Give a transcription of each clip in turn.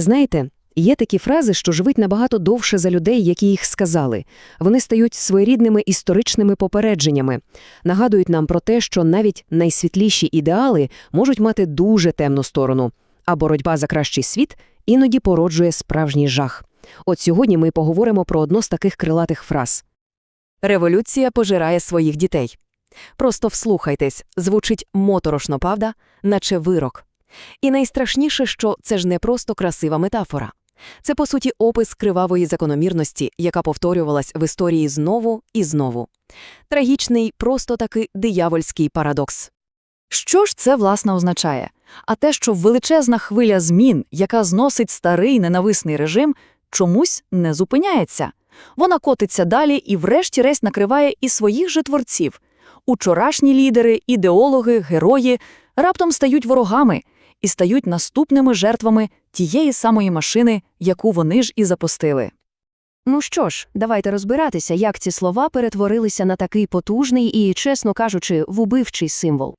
Знаєте, є такі фрази, що живуть набагато довше за людей, які їх сказали. Вони стають своєрідними історичними попередженнями, нагадують нам про те, що навіть найсвітліші ідеали можуть мати дуже темну сторону, а боротьба за кращий світ іноді породжує справжній жах. От сьогодні ми поговоримо про одну з таких крилатих фраз. Революція пожирає своїх дітей. Просто вслухайтесь, звучить моторошно, правда, наче вирок. І найстрашніше, що це ж не просто красива метафора. Це, по суті, опис кривавої закономірності, яка повторювалась в історії знову і знову. Трагічний, просто таки диявольський парадокс. Що ж це, власне, означає? А те, що величезна хвиля змін, яка зносить старий ненависний режим, чомусь не зупиняється. Вона котиться далі і врешті-решт накриває і своїх же творців. Учорашні лідери, ідеологи, герої раптом стають ворогами і стають наступними жертвами тієї самої машини, яку вони ж і запустили. Ну що ж, давайте розбиратися, як ці слова перетворилися на такий потужний і, чесно кажучи, вбивчий символ.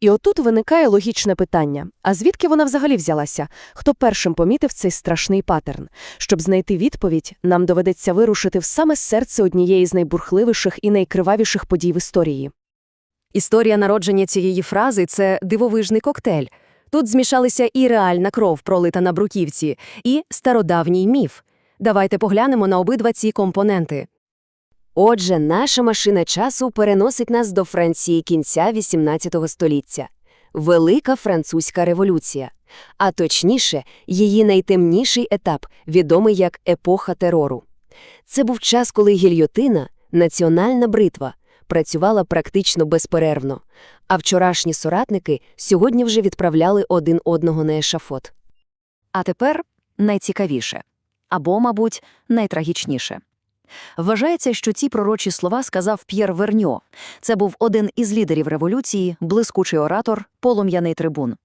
І отут виникає логічне питання: а звідки вона взагалі взялася? Хто першим помітив цей страшний паттерн? Щоб знайти відповідь, нам доведеться вирушити в саме серце однієї з найбурхливіших і найкривавіших подій в історії. Історія народження цієї фрази це дивовижний коктейль. Тут змішалися і реальна кров, пролита на бруківці, і стародавній міф. Давайте поглянемо на обидва ці компоненти. Отже, наша машина часу переносить нас до Франції кінця XVIII століття. Велика французька революція. А точніше, її найтемніший етап, відомий як епоха терору. Це був час, коли гільйотина, національна бритва, працювала практично безперервно, а вчорашні соратники сьогодні вже відправляли один одного на ешафот. А тепер найцікавіше або, мабуть, найтрагічніше. Вважається, що ці пророчі слова сказав П'єр Верньо. Це був один із лідерів революції, блискучий оратор, полум'яний трибун.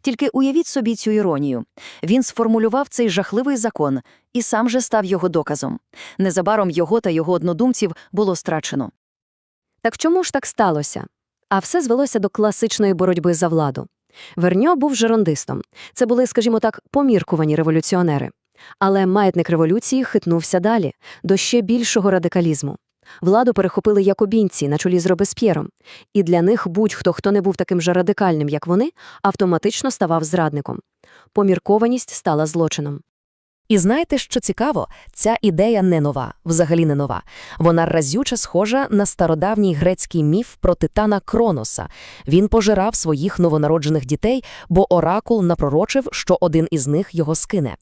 Тільки уявіть собі цю іронію. Він сформулював цей жахливий закон і сам же став його доказом. Незабаром його та його однодумців було страчено. Так чому ж так сталося? А все звелося до класичної боротьби за владу. Верньо був жерондистом. Це були, скажімо так, поміркувані революціонери. Але маятник революції хитнувся далі, до ще більшого радикалізму. Владу перехопили якобінці на чолі з Робесп'єром, і для них будь-хто, хто не був таким же радикальним, як вони, автоматично ставав зрадником. Поміркованість стала злочином. І знаєте, що цікаво? Ця ідея не нова, взагалі не нова. Вона разюче схожа на стародавній грецький міф про титана Кроноса. Він пожирав своїх новонароджених дітей, бо оракул напророчив, що один із них його скине.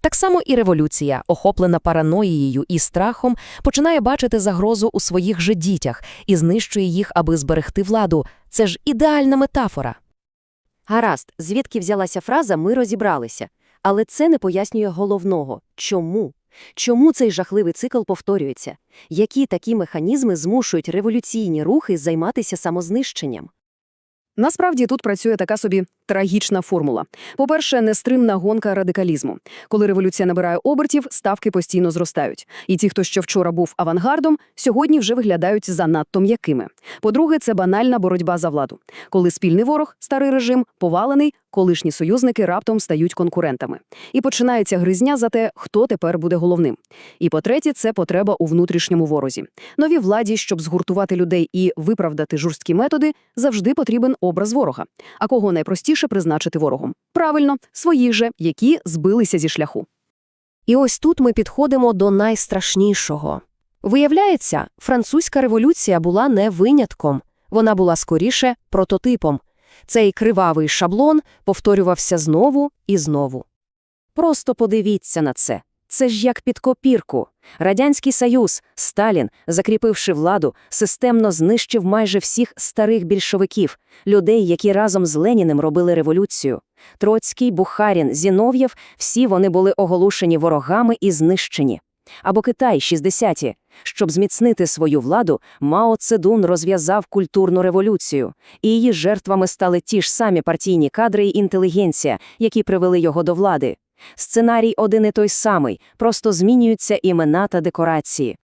Так само і революція, охоплена параноїєю і страхом, починає бачити загрозу у своїх же дітях і знищує їх, аби зберегти владу. Це ж ідеальна метафора. Гаразд, звідки взялася фраза «ми розібралися». Але це не пояснює головного – чому? Чому цей жахливий цикл повторюється? Які такі механізми змушують революційні рухи займатися самознищенням? Насправді тут працює така собі трагічна формула. По-перше, нестримна гонка радикалізму. Коли революція набирає обертів, ставки постійно зростають. І ті, хто ще вчора був авангардом, сьогодні вже виглядають занадто м'якими. По-друге, це банальна боротьба за владу. Коли спільний ворог, старий режим, повалений, колишні союзники раптом стають конкурентами. І починається гризня за те, хто тепер буде головним. І по-третє, це потреба у внутрішньому ворозі. Новій владі, щоб згуртувати людей і виправдати жорсткі методи, завжди потрібен образ ворога. А кого найпростіше призначити ворогом? Правильно, своїх же, які збилися зі шляху. І ось тут ми підходимо до найстрашнішого. Виявляється, французька революція була не винятком, вона була скоріше прототипом. Цей кривавий шаблон повторювався знову і знову. Просто подивіться на це. Це ж як під копірку. Радянський Союз, Сталін, закріпивши владу, системно знищив майже всіх старих більшовиків, людей, які разом з Леніним робили революцію. Троцький, Бухарін, Зінов'єв – всі вони були оголошені ворогами і знищені. Або Китай, 60-ті. Щоб зміцнити свою владу, Мао Цедун розв'язав культурну революцію, і її жертвами стали ті ж самі партійні кадри і інтелігенція, які привели його до влади. Сценарій один і той самий, просто змінюються імена та декорації.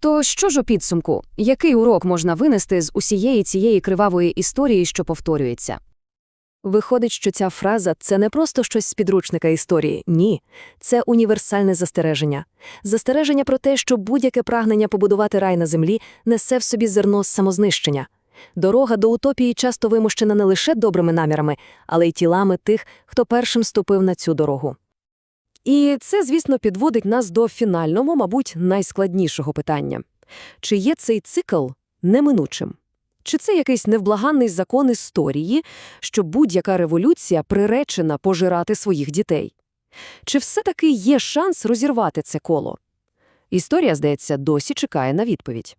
То що ж у підсумку? Який урок можна винести з усієї цієї кривавої історії, що повторюється? Виходить, що ця фраза – це не просто щось з підручника історії. Ні. Це універсальне застереження. Застереження про те, що будь-яке прагнення побудувати рай на землі несе в собі зерно самознищення. Дорога до утопії часто вимущена не лише добрими намірами, але й тілами тих, хто першим ступив на цю дорогу. І це, звісно, підводить нас до фінального, мабуть, найскладнішого питання. Чи є цей цикл неминучим? Чи це якийсь невблаганний закон історії, що будь-яка революція приречена пожирати своїх дітей? Чи все-таки є шанс розірвати це коло? Історія, здається, досі чекає на відповідь.